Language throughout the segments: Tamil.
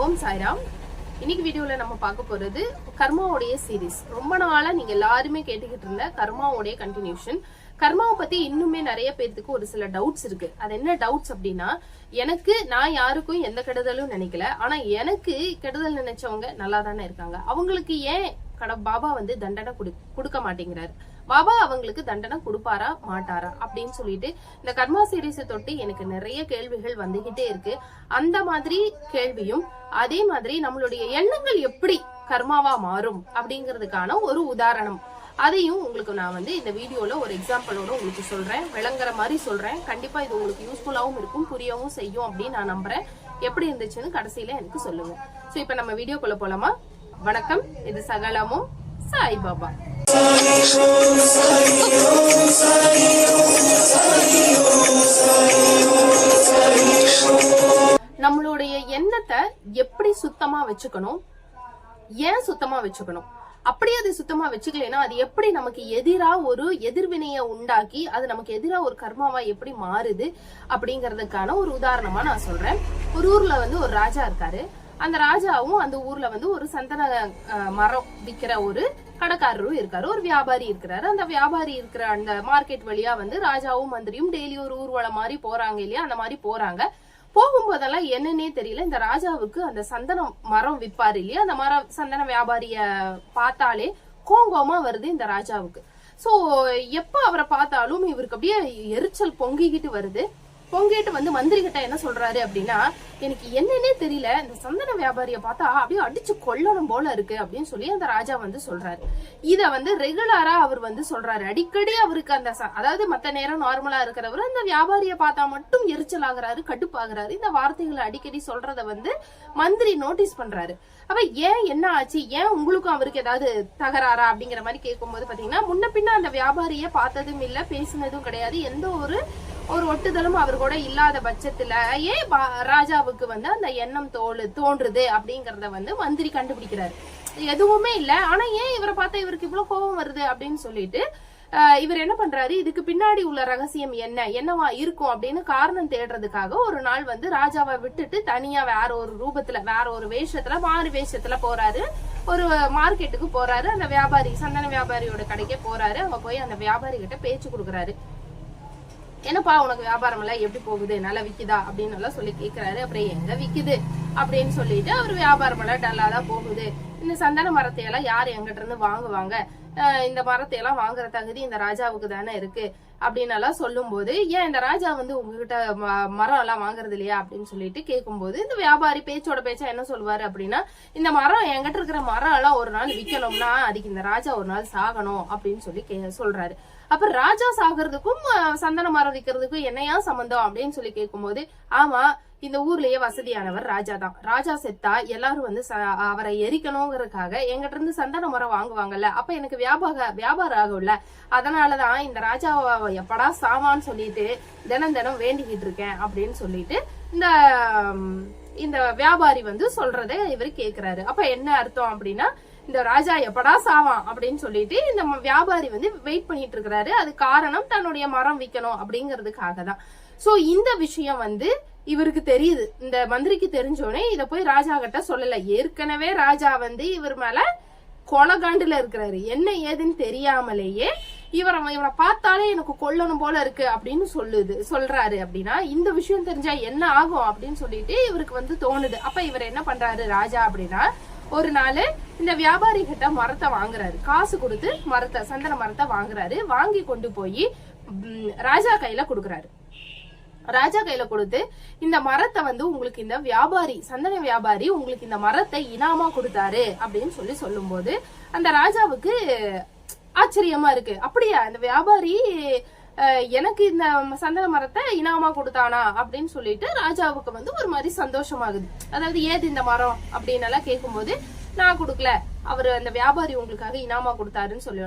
ஓம் சாய்ராம். இன்னைக்கு வீடியோவில் நம்ம பார்க்க போகிறது கர்மாவுடைய சீரிஸ் ரொம்ப நாளாக நீங்கள் எல்லாருமே கேட்டுக்கிட்டு இருந்த கர்மாவுடைய கண்டினியூஷன் கர்மாவை பற்றி இன்னுமே நிறைய பேர்த்துக்கு ஒரு சில டவுட்ஸ் இருக்கு. அது என்ன டவுட்ஸ் அப்படின்னா எனக்கு நான் யாருக்கும் எந்த கெடுதலும் நினைக்கல. ஆனால் எனக்கு கெடுதல் நினைச்சவங்க நல்லா தானே இருக்காங்க. அவங்களுக்கு ஏன் கட பாபா வந்து தண்டனை கொடு கொடுக்க மாட்டேங்கிறாரு? பாபா அவங்களுக்கு தண்டனை கொடுப்பாரா மாட்டாரா? அப்படின்னு சொல்லிட்டு இந்த கர்மா சீரீஸை தொட்டு எனக்கு நிறைய கேள்விகள் வந்துகிட்டே இருக்கு. அந்த மாதிரி கேள்வியும் அதே மாதிரி நம்மளுடைய எண்ணங்கள் எப்படி கர்மாவா மாறும் அப்படிங்கிறதுக்கான ஒரு உதாரணம். அதையும் உங்களுக்கு நான் வந்து இந்த வீடியோல ஒரு எக்ஸாம்பிளோட உங்களுக்கு சொல்றேன். விளங்குற மாதிரி சொல்றேன். கண்டிப்பா இது உங்களுக்கு யூஸ்ஃபுல்லாகவும் இருக்கும் புரியவும் செய்யும் அப்படின்னு நான் நம்புறேன். எப்படி இருந்துச்சுன்னு கடைசியில எனக்கு சொல்லுங்க. சோ இப்ப நம்ம வீடியோக்குள்ள போலாமா? வணக்கம். இது சகலமும் சாய்பாபா. நம்மளுடைய எண்ணத்தை எப்படி சுத்தமா வச்சுக்கணும்? ஏன் சுத்தமா வச்சுக்கணும்? அப்படி அது சுத்தமா வச்சுக்கலைன்னா அது எப்படி நமக்கு எதிரா ஒரு எதிர்வினைய உண்டாக்கி அது நமக்கு எதிரா ஒரு கர்மாவா எப்படி மாறுது அப்படிங்கறதுக்கான ஒரு உதாரணமா நான் சொல்றேன். ஒரு ஊர்ல வந்து ஒரு ராஜா இருக்காரு. அந்த ராஜாவும் அந்த ஊர்ல வந்து ஒரு சந்தன மரம் விற்கிற ஒரு கடைக்காரரும் இருக்காரு. ஒரு வியாபாரி இருக்கிறாரு. அந்த வியாபாரி இருக்கிற அந்த மார்க்கெட் வழியா வந்து ராஜாவும் மந்திரியும் டெய்லி ஒரு ஊர்வலம் மாதிரி போறாங்க இல்லையா? அந்த மாதிரி போறாங்க. போகும்போதெல்லாம் என்னன்னே தெரியல. இந்த ராஜாவுக்கு அந்த சந்தன மரம் விற்பாரு இல்லையா? அந்த மரம் சந்தன வியாபாரிய பார்த்தாலே கோங்கோமா வருது இந்த ராஜாவுக்கு. ஸோ எப்போ அவரை பார்த்தாலும் இவருக்கு அப்படியே எரிச்சல் பொங்கிக்கிட்டு வருது. பொங்கிட்டு வந்து மந்திரி கிட்ட என்ன சொல்றாரு அப்படின்னா எனக்கு என்னன்னே தெரியல இந்த சந்தன வியாபாரிய பார்த்தா அப்படியே அடிச்சு கொல்லணும் போல இருக்கு அப்படின்னு சொல்லி அந்த ராஜா வந்து சொல்றாரு. இத வந்து ரெகுலரா அவர் வந்து சொல்றாரு. அடிக்கடி அவருக்கு அந்த ச- அதாவது மத்த நேரம் நார்மலா இருக்கிறவர் அந்த வியாபாரிய பார்த்தா மட்டும் எரிச்சல் ஆகுறாரு கடுப்பாகிறாரு. இந்த வார்த்தைகளை அடிக்கடி சொல்றத வந்து மந்திரி நோட்டீஸ் பண்றாரு. அப்ப ஏன் என்ன ஆச்சு? ஏன் உங்களுக்கும் அவருக்கு ஏதாவது தகராறா அப்படிங்கிற மாதிரி கேட்கும்போது பாத்தீங்கன்னா முன்ன பின்ன அந்த வியாபாரிய பார்த்ததும் இல்ல பேசினதும் கிடையாது. எந்த ஒரு ஒரு ஒட்டுதலும் அவர் கூட இல்லாத பட்சத்துல ஏன் பா- ராஜாவுக்கு வந்து அந்த எண்ணம் தோழு தோன்றுது அப்படிங்கறத வந்து மந்திரி கண்டுபிடிக்கிறாரு. எதுவுமே இல்ல. ஆனா ஏன் இவரை பார்த்தா இவருக்கு இவ்வளவு கோபம் வருது அப்படின்னு சொல்லிட்டு இவர் என்ன பண்றாரு? இதுக்கு பின்னாடி உள்ள ரகசியம் என்ன? என்னவா இருக்கும் அப்படின்னு காரணம் தேடுறதுக்காக ஒரு நாள் வந்து ராஜாவை விட்டுட்டு தனியா வேற ஒரு ரூபத்துல வேற ஒரு வேஷத்துல மாறு வேஷத்துல போறாரு. ஒரு மார்க்கெட்டுக்கு போறாரு. அந்த வியாபாரி சந்தன வியாபாரியோட கடைக்கே போறாரு. அவங்க போய் அந்த வியாபாரி கிட்ட பேச்சு கொடுக்குறாரு. என்னப்பா உனக்கு வியாபாரம் எல்லாம் எப்படி போகுது? நல்லா விக்குதா? அப்படின்னு எல்லாம் சொல்லி கேக்குறாரு. அப்புறம் எங்க விக்குது? அப்படின்னு சொல்லிட்டு அவர் வியாபாரம் எல்லாம் டல்லா தான் போகுது. இந்த சந்தன மரத்தை எல்லாம் யார் எங்கிட்ட இருந்து வாங்குவாங்க? இந்த மரத்தை எல்லாம் வாங்குற தகுதி இந்த ராஜாவுக்கு தானே இருக்கு. அப்படின்னு எல்லாம் சொல்லும்போது ஏன் இந்த ராஜா வந்து உங்ககிட்ட ம- மரம் எல்லாம் வாங்குறது இல்லையா? அப்படின்னு சொல்லிட்டு கேட்கும்போது இந்த வியாபாரி பேச்சோட பேச்சா என்ன சொல்லுவாரு அப்படின்னா இந்த மரம் என்கிட்ட இருக்கிற மரம் எல்லாம் ஒரு நாள் விக்கணும்னா அதுக்கு இந்த ராஜா ஒரு நாள் சாகணும். அப்படின்னு சொல்லி கே- சொல்றாரு. அப்ப ராஜா சாகிறதுக்கும் சந்தனம் சந்தன மரம் என்னையா சம்பந்தம் அப்படின்னு சொல்லி கேட்கும்போது ஆமா இந்த ஊர்லயே வசதியானவர் ராஜா தான். ராஜா செத்தா எல்லாரும் வந்து ச- அவரை எரிக்கணுங்கிறதுக்காக எங்கிட்ட இருந்து சந்தன மரம் வாங்குவாங்கல்ல அப்ப எனக்கு வியாபார வியாபாரம் ஆகும்ல. அதனாலதான் இந்த ராஜாவை எப்படா சாவான்னு சொல்லிட்டு தினம் தினம் வேண்டிக்கிட்டு இருக்கேன் அப்படின்னு சொல்லிட்டு இந்த இந்த வியாபாரி வந்து சொல்றதை இவர் கேக்குறாரு. அப்ப என்ன அர்த்தம் அப்படின்னா இந்த ராஜா எப்படா சாவான் அப்படின்னு சொல்லிட்டு இந்த ம- வியாபாரி வந்து வெயிட் பண்ணிட்டு இருக்கிறாரு. அது காரணம் தன்னுடைய மரம் விற்கணும் அப்படிங்கிறதுக்காக தான். ஸோ இந்த விஷயம் வந்து இவருக்கு தெரியுது. இந்த மந்திரிக்கு தெரிஞ்சோடனே இதை போய் ராஜா கிட்ட சொல்லல. ஏற்கனவே ராஜா வந்து இவர் மேல கொலகாண்டுல இருக்கிறாரு. என்ன ஏதுன்னு தெரியாமலேயே இவரை இவரை பார்த்தாலே எனக்கு கொல்லணும் போல இருக்கு அப்படின்னு சொல்லுது சொல்றாரு அப்படின்னா இந்த விஷயம் தெரிஞ்சா என்ன ஆகும் அப்படின்னு சொல்லிட்டு இவருக்கு வந்து தோணுது. அப்ப இவர் என்ன பண்றாரு ராஜா அப்படின்னா ஒரு நாள் இந்த வியாபாரி கிட்ட மரத்தை வாங்குறாரு. காசு கொடுத்து மரத்தை சந்தன மரத்தை வாங்குறாரு. வாங்கி கொண்டு போய் ராஜா கையில கொடுக்குறாரு. ராஜா கையில கொடுத்து இந்த மரத்தை வந்து உங்களுக்கு இந்த வியாபாரி சந்தன வியாபாரி உங்களுக்கு இந்த மரத்தை இனாமா கொடுத்தாரு அப்படின்னு சொல்லி சொல்லும்போது அந்த ராஜாவுக்கு ஆச்சரியமா இருக்கு. அப்படியா இந்த வியாபாரி எனக்கு இந்த சந்தன மரத்தை இனாமா கொடுத்தானா அப்படின்னு சொல்லிட்டு ராஜாவுக்கு வந்து ஒரு மாதிரி சந்தோஷமாகுது. அதாவது ஏது இந்த மரம்? அப்படின்னு எல்லாம் கேட்கும்போது நான் கொடுக்கல. அவர் அந்த வியாபாரி உங்களுக்காக இனாமா கொடுத்தாருன்னு சொல்லி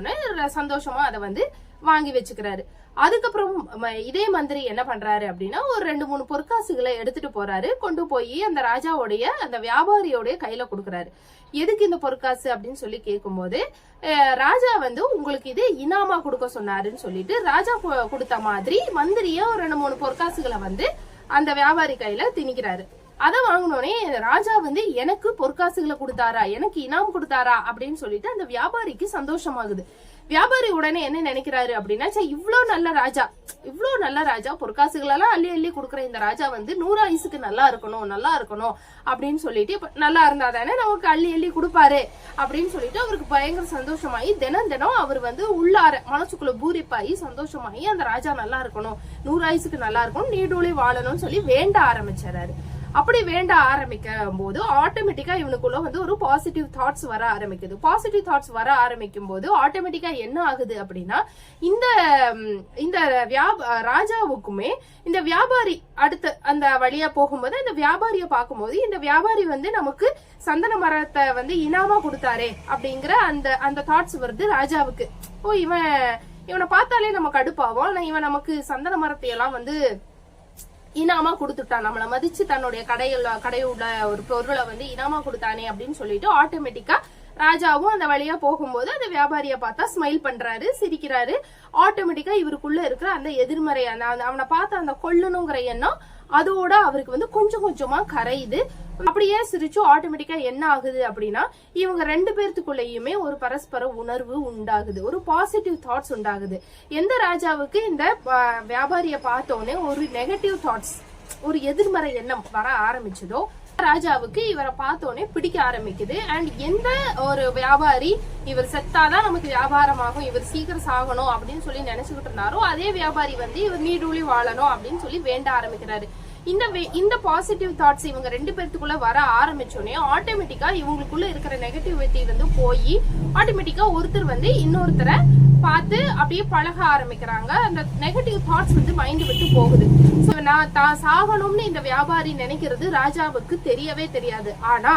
சந்தோஷமா அதை வந்து வாங்கி வச்சுக்கிறாரு. அதுக்கப்புறம் இதே மந்திரி என்ன பண்றாரு அப்படின்னா ஒரு ரெண்டு மூணு பொற்காசுகளை எடுத்துட்டு போறாரு. கொண்டு போய் அந்த ராஜாவுடைய அந்த வியாபாரியோடைய கையில கொடுக்குறாரு. எதுக்கு இந்த பொற்காசு அப்படின்னு சொல்லி கேட்கும்போது ராஜா வந்து உங்களுக்கு இது இனாமா கொடுக்க சொன்னாருன்னு சொல்லிட்டு ராஜா கொடுத்த மாதிரி மந்திரிய ஒரு ரெண்டு மூணு பொற்காசுகளை வந்து அந்த வியாபாரி கையில திணிக்கிறாரு. அதை வாங்கினோடனே ராஜா வந்து எனக்கு பொற்காசுகளை கொடுத்தாரா எனக்கு இனாம் கொடுத்தாரா அப்படின்னு சொல்லிட்டு அந்த வியாபாரிக்கு சந்தோஷமாகுது. வியாபாரி உடனே என்ன நினைக்கிறாரு அப்படின்னா சே இவ்வளோ நல்ல ராஜா இவ்வளோ நல்ல ராஜா பொற்காசுகளெல்லாம் அள்ளி அள்ளி கொடுக்குற இந்த ராஜா வந்து நூறு ஐசுக்கு நல்லா இருக்கணும் நல்லா இருக்கணும் அப்படின்னு சொல்லிட்டு இப்ப நல்லா இருந்தா தானே நமக்கு அள்ளி அள்ளி கொடுப்பாரு அப்படின்னு சொல்லிட்டு அவருக்கு பயங்கர சந்தோஷமாயி தினம் தினம் அவர் வந்து உள்ளார மனசுக்குள்ள பூரிப்பாயி சந்தோஷமாயி அந்த ராஜா நல்லா இருக்கணும் நூறு ஐசுக்கு நல்லா இருக்கணும் நீடூழி வாழணும்னு சொல்லி வேண்ட ஆரம்பிச்சிடறாரு. அப்படி வேண்ட ஆரம்பிக்கும் போது ஆட்டோமேட்டிக்கா இவனுக்குள்ள வந்து ஒரு பாசிட்டிவ் தாட்ஸ் வர ஆரம்பிக்குது. பாசிட்டிவ் தாட்ஸ் வர ஆரம்பிக்கும் போது ஆட்டோமேட்டிக்கா என்ன ஆகுது அப்படின்னா இந்த இந்த வியாப ராஜாவுக்குமே இந்த வியாபாரி அடுத்து அந்த வழியா போகும்போது இந்த வியாபாரியை பார்க்கும்போது இந்த வியாபாரி வந்து நமக்கு சந்தன மரத்தை வந்து இனாமா கொடுத்தாரே அப்படிங்கிற அந்த அந்த தாட்ஸ் வருது ராஜாவுக்கு. ஓ இவன் இவனை பார்த்தாலே நம்ம கடுப்பாவோம் ஆனா இவன் நமக்கு சந்தன மரத்தை எல்லாம் வந்து இனாமா கொடுத்துட்டான். நம்மளை மதிச்சு தன்னுடைய கடையில் கடையுள்ள ஒரு பொருளை வந்து இனாமா கொடுத்தானே அப்படின்னு சொல்லிட்டு ஆட்டோமேட்டிக்கா ராஜாவும் அந்த வழியா போகும்போது அந்த வியாபாரியை பார்த்தா ஸ்மைல் பண்றாரு சிரிக்கிறாரு. ஆட்டோமேட்டிக்கா இவருக்குள்ள இருக்கிற அந்த எதிர்மறை அந்த அவனை பார்த்து அந்த கொல்லணுங்கிற எண்ணம் அதோட அவருக்கு வந்து கொஞ்சம் கொஞ்சமா கரையுது. அப்படியே சிரிச்சு ஆட்டோமேட்டிக்கா என்ன ஆகுது அப்படின்னா இவங்க ரெண்டு பேர்த்துக்குள்ளேயுமே ஒரு பரஸ்பர உணர்வு உண்டாகுது. ஒரு பாசிட்டிவ் தாட்ஸ் உண்டாகுது. எந்த ராஜாவுக்கு இந்த வியாபாரியை பார்த்தோன்னே ஒரு நெகட்டிவ் தாட்ஸ் ஒரு எதிர்மறை எண்ணம் வர ஆரம்பிச்சதோ ராஜாவுக்கு இவரை பார்த்தோன்னே பிடிக்க ஆரம்பிக்குது. அண்ட் எந்த ஒரு வியாபாரி இவர் செத்தாதான் நமக்கு வியாபாரமாகும் இவர் சீக்கிரம் சாகணும் அப்படின்னு சொல்லி நினைச்சுக்கிட்டு இருந்தாரோ அதே வியாபாரி வந்து இவர் நீடூழி வாழணும் அப்படின்னு சொல்லி வேண்ட ஆரம்பிக்கிறாரு. இந்த வே- இந்த பாசிட்டிவ் தாட்ஸ் இவங்க ரெண்டு பேர்த்துக்குள்ள வர ஆரம்பிச்சோடனே ஆட்டோமேட்டிக்கா இவங்களுக்குள்ள இருக்கிற நெகட்டிவிட்டி வந்து போய் ஆட்டோமேட்டிக்கா ஒருத்தர் வந்து இன்னொருத்தரை பார்த்து அப்படியே பழக ஆரம்பிக்கிறாங்க. அந்த நெகட்டிவ் தாட்ஸ் வந்து மைண்ட் விட்டு போகுது. ஸோ நான் தான் சாகணும்னு இந்த வியாபாரி நினைக்கிறது ராஜாவுக்கு தெரியவே தெரியாது. ஆனா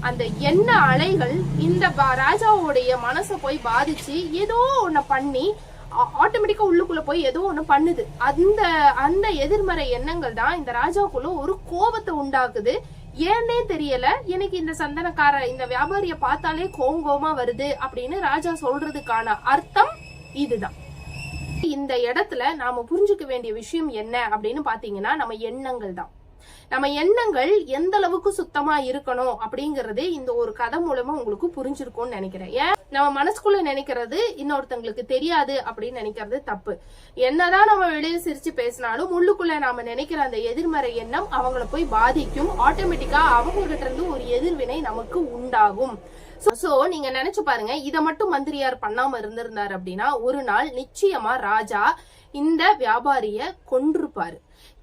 அந்த எண்ண அலைகள் இந்த ராஜாவுடைய மனசை போய் பாதிச்சு ஏதோ ஒன்று பண்ணி ஆட்டோமேட்டிக்கா உள்ளுக்குள்ள போய் ஏதோ ஒண்ணு பண்ணுது. அந்த அந்த எதிர்மறை எண்ணங்கள் தான் இந்த ராஜாவுக்குள்ள ஒரு கோபத்தை உண்டாக்குது. ஏன்னே தெரியல. எனக்கு இந்த சந்தனக்கார இந்த வியாபாரிய பார்த்தாலே கோங்கோமா வருது அப்படின்னு ராஜா சொல்றதுக்கான அர்த்தம் இதுதான். இந்த இடத்துல நாம புரிஞ்சுக்க வேண்டிய விஷயம் என்ன அப்படின்னு பாத்தீங்கன்னா நம்ம எண்ணங்கள் தான். நம்ம எண்ணங்கள் எந்த அளவுக்கு சுத்தமா இருக்கணும் அப்படிங்கறது இந்த ஒரு கதை மூலமா உங்களுக்கு புரிஞ்சிருக்கும்னு நினைக்கிறேன். ஏன் நம்ம மனசுக்குள்ள நினைக்கிறது இன்னொருத்தங்களுக்கு தெரியாது அப்படின்னு நினைக்கிறது தப்பு. என்னதான் நம்ம வெளியே சிரிச்சு பேசினாலும் உள்ளுக்குள்ள நாம நினைக்கிற அந்த எதிர்மறை எண்ணம் அவங்கள போய் பாதிக்கும். ஆட்டோமேட்டிக்கா அவங்ககிட்ட இருந்து ஒரு எதிர்வினை நமக்கு உண்டாகும். சோ நீங்க நினைச்சு பாருங்க இத மட்டும் மந்திரியார் பண்ணாம இருந்திருந்தார் அப்படின்னா ஒரு நாள் நிச்சயமா ராஜா இந்த வியாபாரிய கொன்றுப்பாரு.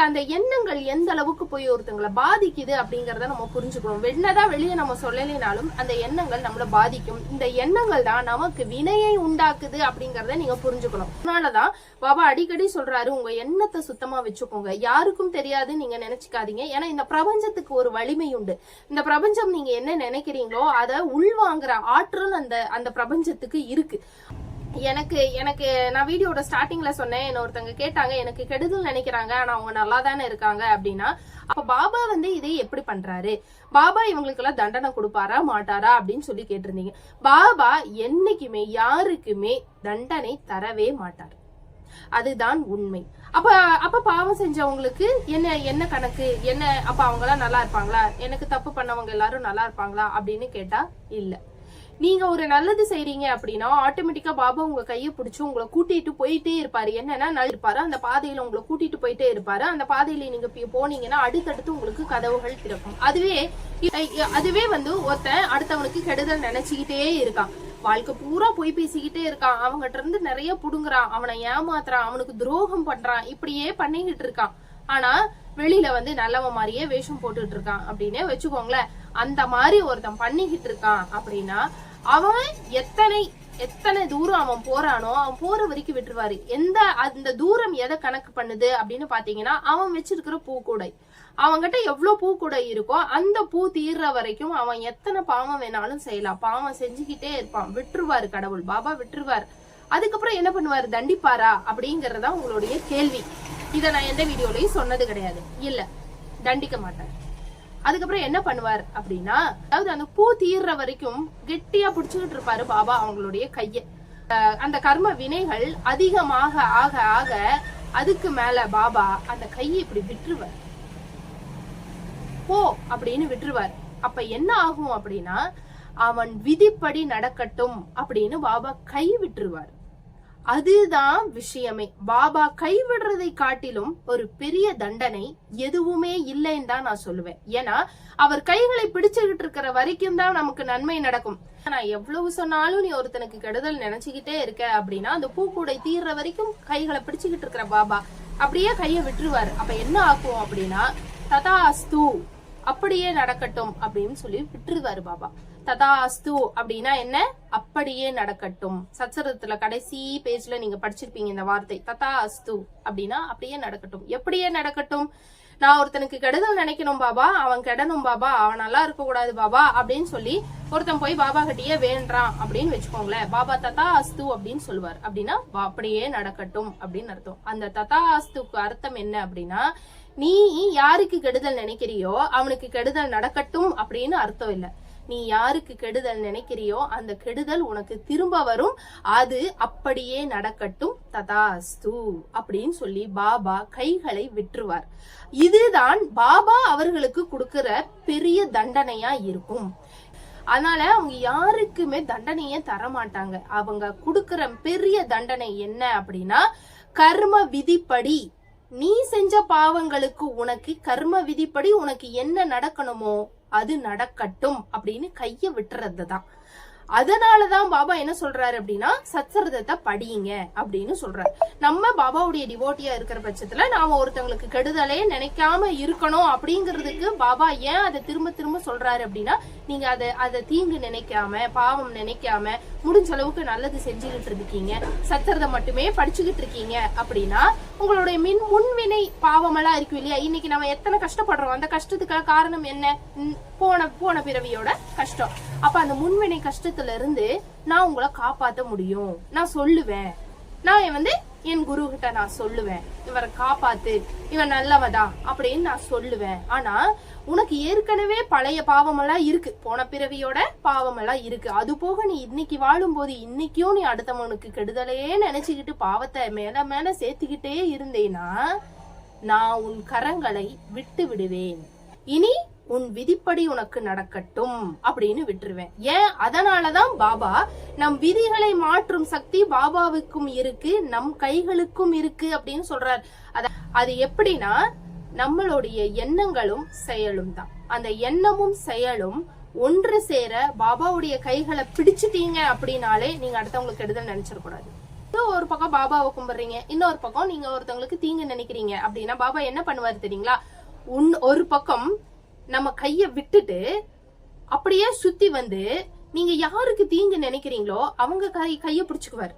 அந்த எண்ணங்கள் எந்த அளவுக்கு போய் ஒருத்தங்களை பாதிக்குது அப்படிங்கறத நம்ம புரிஞ்சுக்கணும். என்னதான் வெளியே நம்ம சொல்லலைனாலும் அந்த எண்ணங்கள் நம்மள பாதிக்கும். இந்த எண்ணங்கள் தான் நமக்கு வினையை உண்டாக்குது அப்படிங்கறத நீங்க புரிஞ்சுக்கணும். அதனாலதான் பாபா அடிக்கடி சொல்றாரு உங்க எண்ணத்தை சுத்தமா வச்சுக்கோங்க. யாருக்கும் தெரியாது நீங்க நினைச்சுக்காதீங்க. ஏன்னா இந்த பிரபஞ்சத்துக்கு ஒரு வலிமை உண்டு. இந்த பிரபஞ்சம் நீங்க என்ன நினைக்கிறீங்களோ அதை உள்வாங்குற ஆற்றல் அந்த அந்த பிரபஞ்சத்துக்கு இருக்கு. எனக்கு எனக்கு நான் வீடியோட ஸ்டார்டிங்ல சொன்னேன். என்ன ஒருத்தங்க கேட்டாங்க எனக்கு கெடுதல் நினைக்கிறாங்க ஆனா அவங்க நல்லா தானே இருக்காங்க அப்படின்னா அப்ப பாபா வந்து இதை எப்படி பண்றாரு? பாபா இவங்களுக்கு எல்லாம் தண்டனை கொடுப்பாரா மாட்டாரா அப்படின்னு சொல்லி கேட்டிருந்தீங்க. பாபா என்னைக்குமே யாருக்குமே தண்டனை தரவே மாட்டார். அதுதான் உண்மை. அப்ப அப்ப பாவம் செஞ்சவங்களுக்கு என்ன என்ன கணக்கு? என்ன அப்ப அவங்க எல்லாம் நல்லா இருப்பாங்களா? எனக்கு தப்பு பண்ணவங்க எல்லாரும் நல்லா இருப்பாங்களா? அப்படின்னு கேட்டா இல்லை. நீங்க ஒரு நல்லது செய்றீங்க அப்படின்னா ஆட்டோமேட்டிக்கா பாபா உங்க கையை பிடிச்சு உங்களை கூட்டிட்டு போயிட்டே இருப்பாரு. என்னன்னா நல்ல இருப்பாரு. அந்த பாதையில உங்களை கூட்டிட்டு போயிட்டே இருப்பாரு. அந்த பாதையில நீங்க போனீங்கன்னா அடுத்தடுத்து உங்களுக்கு கதவுகள் திறக்கும். அதுவே அதுவே வந்து ஒருத்தன் அடுத்தவனுக்கு கெடுதல் நினைச்சுக்கிட்டே இருக்கான். வாழ்க்கை பூரா போய் பேசிக்கிட்டே இருக்கான். அவங்ககிட்ட இருந்து நிறைய புடுங்குறான். அவனை ஏமாத்துறான். அவனுக்கு துரோகம் பண்றான். இப்படியே பண்ணிக்கிட்டு இருக்கான். ஆனா வெளியில வந்து நல்லவன் மாதிரியே வேஷம் போட்டுட்டு இருக்கான். அப்படின்னே வச்சுக்கோங்களேன். அந்த மாதிரி ஒருத்தன் பண்ணிக்கிட்டு இருக்கான் அப்படின்னா அவன் எத்தனை எத்தனை தூரம் அவன் போறானோ அவன் போற வரைக்கும் விட்டுருவாரு. எந்த அந்த தூரம் எதை கணக்கு பண்ணுது அப்படின்னு பாத்தீங்கன்னா அவன் வச்சிருக்கிற பூக்கூடை. அவன்கிட்ட எவ்வளவு பூக்கூடை இருக்கோ அந்த பூ தீர்ற வரைக்கும் அவன் எத்தனை பாவம் வேணாலும் செய்யலாம். பாவம் செஞ்சுக்கிட்டே இருப்பான். விட்டுருவாரு கடவுள். பாபா விட்டுருவார். அதுக்கப்புறம் என்ன பண்ணுவாரு? தண்டிப்பாரா? அப்படிங்கறதா உங்களுடைய கேள்வி. இதை நான் எந்த வீடியோலயும் சொன்னது கிடையாது. இல்ல தண்டிக்க மாட்டேன். அதுக்கப்புறம் என்ன பண்ணுவார் அப்படின்னா அதாவது அந்த பூ தீர்ற வரைக்கும் கெட்டியா புடிச்சுக்கிட்டு இருப்பாரு பாபா அவங்களுடைய கைய. அந்த கர்ம வினைகள் அதிகமாக ஆக ஆக அதுக்கு மேல பாபா அந்த கையை இப்படி விட்டுருவார். போ அப்படின்னு விட்டுருவார். அப்ப என்ன ஆகும் அப்படின்னா அவன் விதிப்படி நடக்கட்டும் அப்படின்னு பாபா கை விட்டுருவார். அதுதான் விஷயமே. பாபா கைவிடுறதை காட்டிலும் ஒரு பெரிய தண்டனை எதுவுமே இல்லைன்னு தான் நான் சொல்லுவேன். ஏன்னா அவர் கைகளை பிடிச்சுக்கிட்டு இருக்கிற வரைக்கும் தான் நமக்கு நன்மை நடக்கும். நான் எவ்வளவு சொன்னாலும் நீ ஒருத்தனுக்கு கெடுதல் நினைச்சுக்கிட்டே இருக்க அப்படின்னா அந்த பூக்கூடை தீர்ற வரைக்கும் கைகளை பிடிச்சுக்கிட்டு இருக்கிற பாபா அப்படியே கையை விட்டுருவாரு. அப்ப என்ன ஆகும் அப்படின்னா ததாஸ்து அப்படியே நடக்கட்டும் அப்படின்னு சொல்லி விட்டுருவாரு பாபா. ததாஸ்து அப்படின்னா என்ன? அப்படியே நடக்கட்டும். சச்சரத்துல கடைசி பேஜ்ல நீங்க படிச்சிருப்பீங்க இந்த வார்த்தை. ததா அஸ்து அப்படின்னா அப்படியே நடக்கட்டும். எப்படியே நடக்கட்டும்? நான் ஒருத்தனுக்கு கெடுதல் நினைக்கணும் பாபா அவன் கெடணும் பாபா அவன் நல்லா இருக்க கூடாது பாபா அப்படின்னு சொல்லி ஒருத்தன் போய் பாபா கிட்டயே வேண்டான் அப்படின்னு வச்சுக்கோங்களேன். பாபா ததா அஸ்து அப்படின்னு சொல்லுவார். அப்படின்னா வா- அப்படியே நடக்கட்டும் அப்படின்னு அர்த்தம். அந்த ததா அஸ்துக்கு அர்த்தம் என்ன அப்படின்னா நீ யாருக்கு கெடுதல் நினைக்கிறியோ அவனுக்கு கெடுதல் நடக்கட்டும் அப்படின்னு அர்த்தம் இல்லை. நீ யாருக்கு கெடுதல் நினைக்கிறியோ அந்த கெடுதல் உனக்கு திரும்ப வரும். அது அப்படியே நடக்கட்டும். ததாஸ்து அப்படின்னு சொல்லி பாபா கைகளை விட்டுருவார். இதுதான் பாபா அவர்களுக்கு கொடுக்கிற பெரிய தண்டனையா இருக்கும். அதனால அவங்க யாருக்குமே தண்டனையே தர மாட்டாங்க அவங்க கொடுக்கிற பெரிய தண்டனை என்ன அப்படின்னா கர்ம விதிப்படி நீ செஞ்ச பாவங்களுக்கு உனக்கு கர்ம விதிப்படி உனக்கு என்ன நடக்கணுமோ அது நடக்கட்டும் அப்படின்னு கைய விட்டுறது தான் அதனாலதான் பாபா என்ன சொல்றாரு அப்படின்னா சத்சரதத்தை படியுங்க அப்படின்னு சொல்றாரு. நம்ம பாபாவுடைய டிவோட்டியா இருக்கிற பட்சத்துல நாம ஒருத்தவங்களுக்கு கெடுதலே நினைக்காம இருக்கணும் அப்படிங்கிறதுக்கு பாபா ஏன் அதை திரும்ப திரும்ப சொல்றாரு அப்படின்னா நீங்க அதை அதை தீங்கு நினைக்காம பாவம் நினைக்காம முடிஞ்ச அளவுக்கு நல்லது செஞ்சுக்கிட்டு இருக்கீங்க. சத்திரத்தை மட்டுமே படிச்சுக்கிட்டு இருக்கீங்க அப்படின்னா உங்களுடைய மின் முன்வினை பாவமெல்லாம் இருக்கும் இல்லையா? இன்னைக்கு நம்ம எத்தனை கஷ்டப்படுறோம்? அந்த கஷ்டத்துக்கான காரணம் என்ன? போன போன பிறவியோட கஷ்டம். அப்ப அந்த முன்வினை கஷ்டத்துல இருந்து நான் உங்களை காப்பாத்த முடியும். நான் சொல்லுவேன். நான் வந்து என் குரு கிட்ட நான் சொல்லுவேன். இவரை காப்பாத்து. இவன் நல்லவதா? அப்படின்னு நான் சொல்லுவேன். ஆனா உனக்கு ஏற்கனவே பழைய பாவமெல்லாம் இருக்கு. போன பிறவியோட பாவமெல்லாம் இருக்கு. அது போக நீ இன்னைக்கு வாழும்போது இன்னைக்கும் நீ அடுத்தவனுக்கு கெடுதலையே நினைச்சுக்கிட்டு பாவத்தை மேல மேல சேர்த்துக்கிட்டே இருந்தேனா நான் உன் கரங்களை விட்டு விடுவேன். இனி உன் விதிப்படி உனக்கு நடக்கட்டும் அப்படின்னு விட்டுருவேன். ஏன்? அதனாலதான் பாபா நம் விதிகளை மாற்றும் சக்தி பாபாவுக்கும் இருக்கு நம் கைகளுக்கும் இருக்கு அப்படின்னு சொல்றார். அத அது எப்படின்னா நம்மளுடைய எண்ணங்களும் செயலும் தான். அந்த எண்ணமும் செயலும் ஒன்று சேர பாபாவுடைய கைகளை பிடிச்சிட்டீங்க அப்படின்னாலே நீங்க அடுத்தவங்களுக்கு கெடுதல் நினைச்சிடக்கூடாது. ஒரு பக்கம் பாபாவை கும்பிடுறீங்க இன்னொரு பக்கம் நீங்க ஒருத்தவங்களுக்கு தீங்கு நினைக்கிறீங்க அப்படின்னா பாபா என்ன பண்ணுவாரு தெரியுங்களா? உன் ஒரு பக்கம் நம்ம கைய விட்டுட்டு அப்படியே சுத்தி வந்து நீங்க யாருக்கு தீங்கு நினைக்கிறீங்களோ அவங்க கை கைய பிடிச்சுக்குவாரு.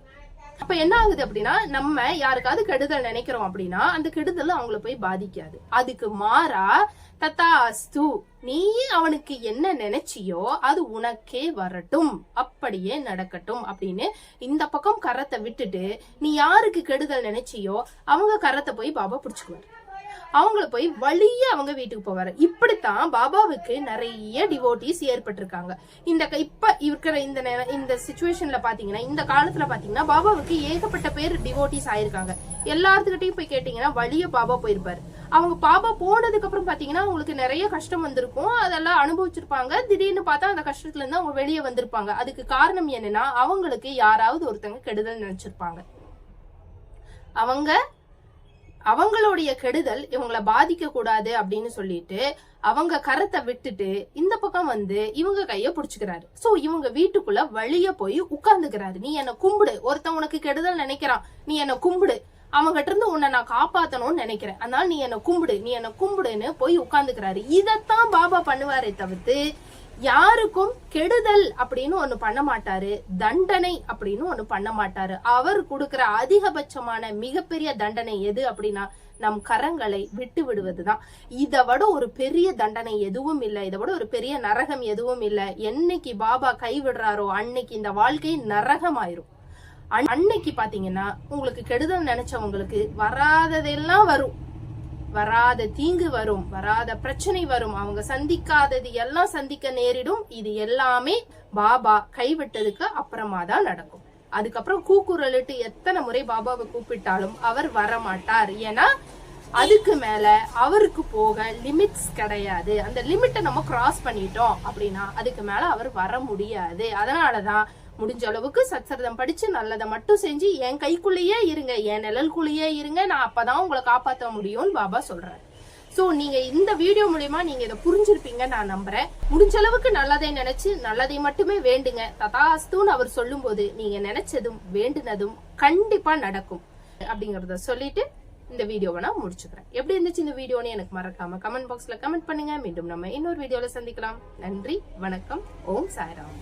அப்ப என்ன ஆகுது அப்படின்னா நம்ம யாருக்காவது கெடுதல் நினைக்கிறோம் அப்படின்னா அந்த கெடுதல் அவங்கள போய் பாதிக்காது. அதுக்கு மாறா தத்தாஸ்து நீ அவனுக்கு என்ன நினைச்சியோ அது உனக்கே வரட்டும். அப்படியே நடக்கட்டும். அப்படின்னு இந்த பக்கம் கரத்தை விட்டுட்டு நீ யாருக்கு கெடுதல் நினைச்சியோ அவங்க கரத்தை போய் பாபா பிடிச்சுக்குவாரு. அவங்கள போய் வழியே அவங்க வீட்டுக்கு போவாரு. இப்படித்தான் பாபாவுக்கு நிறைய டிவோட்டிஸ் ஏற்பட்டிருக்காங்க. இந்த க- இப்ப இருக்கிற இந்த நேர- இந்த சுச்சுவேஷன்ல பாத்தீங்கன்னா இந்த காலத்துல பாத்தீங்கன்னா பாபாவுக்கு ஏகப்பட்ட பேர் டிவோட்டிஸ் ஆயிருக்காங்க. எல்லாத்துக்கிட்டையும் போய் கேட்டீங்கன்னா வழிய பாபா போயிருப்பாரு. அவங்க பாபா போனதுக்கு அப்புறம் பாத்தீங்கன்னா அவங்களுக்கு நிறைய கஷ்டம் வந்திருக்கும். அதெல்லாம் அனுபவிச்சிருப்பாங்க. திடீர்னு பார்த்தா அந்த கஷ்டத்துல இருந்து அவங்க வெளியே வந்திருப்பாங்க. அதுக்கு காரணம் என்னன்னா அவங்களுக்கு யாராவது ஒருத்தங்க கெடுதல் நினைச்சிருப்பாங்க. அவங்க அவங்களுடைய கெடுதல் இவங்கள பாதிக்க கூடாது அப்படின்னு சொல்லிட்டு அவங்க கரத்தை விட்டுட்டு இந்த பக்கம் வந்து இவங்க கைய புடிச்சுக்கிறாரு. சோ இவங்க வீட்டுக்குள்ள வழிய போய் உட்கார்ந்துக்கிறாரு. நீ என்ன கும்பிடு. ஒருத்தன் உனக்கு கெடுதல் நினைக்கிறான். நீ என்ன கும்பிடு. அவங்ககிட்ட இருந்து உன்னை நான் காப்பாத்தணும்னு நினைக்கிறேன். அதனால நீ என்ன கும்பிடு. நீ என்ன கும்பிடுன்னு போய் உட்கார்ந்துக்கிறாரு. இதத்தான் பாபா பண்ணுவாரே தவிர்த்து யாருக்கும் கெடுதல் அப்படின்னு ஒண்ணு பண்ண மாட்டாரு தண்டனை அப்படின்னு ஒண்ணு பண்ண மாட்டாரு. அவர் கொடுக்கிற அதிகபட்சமான மிகப்பெரிய தண்டனை எது அப்படின்னா நம் கரங்களை விட்டு விடுவதுதான். இதை விட ஒரு பெரிய தண்டனை எதுவும் இல்லை இதை விட ஒரு பெரிய நரகம் எதுவும் இல்லை. என்னைக்கு பாபா கைவிடுறாரோ அன்னைக்கு இந்த வாழ்க்கை நரகமாயிரும். அன்- அன்னைக்கு பாத்தீங்கன்னா உங்களுக்கு கெடுதல் நினைச்சவங்களுக்கு வராததெல்லாம் வரும். வராத தீங்கு வரும் வராத பிரச்சனை வரும். அவங்க சந்திக்காதது எல்லாம் சந்திக்க நேரிடும். இது எல்லாமே பாபா கைவிட்டதுக்கு அப்புறமா தான் நடக்கும். அதுக்கப்புறம் கூக்குரலிட்டு எத்தனை முறை பாபாவை கூப்பிட்டாலும் அவர் வர மாட்டார் ஏன்னா அதுக்கு மேல அவருக்கு போக லிமிட்ஸ் கிடையாது. அந்த லிமிட்டை நம்ம கிராஸ் பண்ணிட்டோம் அப்படின்னா அதுக்கு மேல அவர் வர முடியாது. அதனாலதான் முடிஞ்ச அளவுக்கு சச்சரதம் படிச்சு நல்லதை மட்டும் செஞ்சு என் கைக்குள்ளேயே இருங்க என் நிழலுக்குள்ளேயே இருங்க நான் அப்பதான் உங்களை காப்பாற்ற முடியும்னு பாபா சொல்றாரு. ஸோ நீங்க இந்த வீடியோ மூலயமா நீங்க இதை புரிஞ்சிருப்பீங்க நான் நம்புறேன். முடிஞ்ச அளவுக்கு நல்லதை நினைச்சு நல்லதை மட்டுமே வேண்டுங்க. ததாஸ்துன்னு அவர் சொல்லும்போது நீங்க நினைச்சதும் வேண்டுனதும் கண்டிப்பா நடக்கும். அப்படிங்கறத சொல்லிட்டு இந்த வீடியோவை நான் முடிச்சுக்கிறேன். எப்படி இருந்துச்சு இந்த வீடியோன்னு எனக்கு மறக்காம கமெண்ட் பாக்ஸ்ல கமெண்ட் பண்ணுங்க. மீண்டும் நம்ம இன்னொரு வீடியோல சந்திக்கலாம். நன்றி வணக்கம். ஓம் சாய்ராம்.